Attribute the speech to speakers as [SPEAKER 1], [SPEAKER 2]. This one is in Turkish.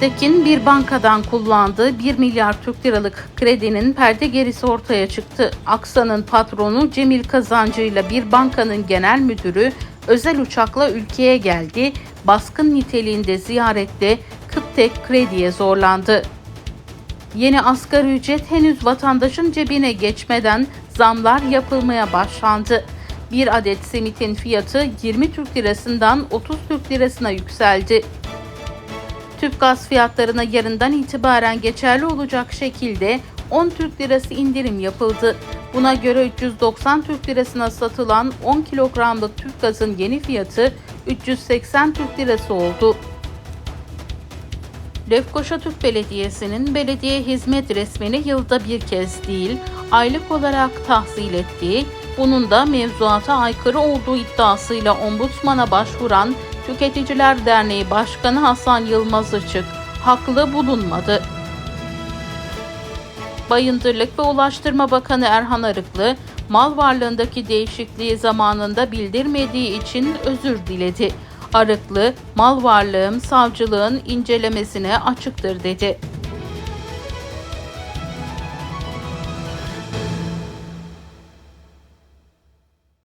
[SPEAKER 1] Köstek'in bir bankadan kullandığı 1 milyar Türk liralık kredinin perde gerisi ortaya çıktı. Aksa'nın patronu Cemil Kazancı ile bir bankanın genel müdürü özel uçakla ülkeye geldi. Baskın niteliğinde ziyarette Kıptek krediye zorlandı. Yeni asgari ücret henüz vatandaşın cebine geçmeden zamlar yapılmaya başlandı. Bir adet simitin fiyatı 20 Türk lirasından 30 Türk lirasına yükseldi. Tüp gaz fiyatlarına yarından itibaren geçerli olacak şekilde 10 Türk lirası indirim yapıldı. Buna göre 390 Türk lirasına satılan 10 kilogramlık tüp gazın yeni fiyatı 380 Türk lirası oldu. Lefkoşa Türk Belediyesi'nin belediye hizmet resmini yılda bir kez değil, aylık olarak tahsil ettiği, bunun da mevzuata aykırı olduğu iddiasıyla ombudsmana başvuran Tüketiciler Derneği Başkanı Hasan Yılmaz Işık haklı bulunmadı. Bayındırlık ve Ulaştırma Bakanı Erhan Arıklı, mal varlığındaki değişikliği zamanında bildirmediği için özür diledi. Arıklı, mal varlığım savcılığın incelemesine açıktır dedi.